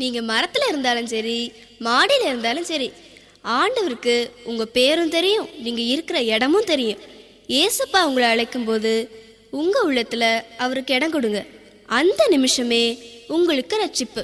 நீங்கள் மரத்தில் இருந்தாலும் சரி மாடியில் இருந்தாலும் சரி ஆண்டவருக்கு உங்கள் பேரும் தெரியும் நீங்கள் இருக்கிற இடமும் தெரியும். ஏசப்பா உங்களை அழைக்கும்போது உங்கள் உள்ளத்தில் அவருக்கு இடம் கொடுங்க. அந்த நிமிஷமே உங்களுக்கு ரட்சிப்பு.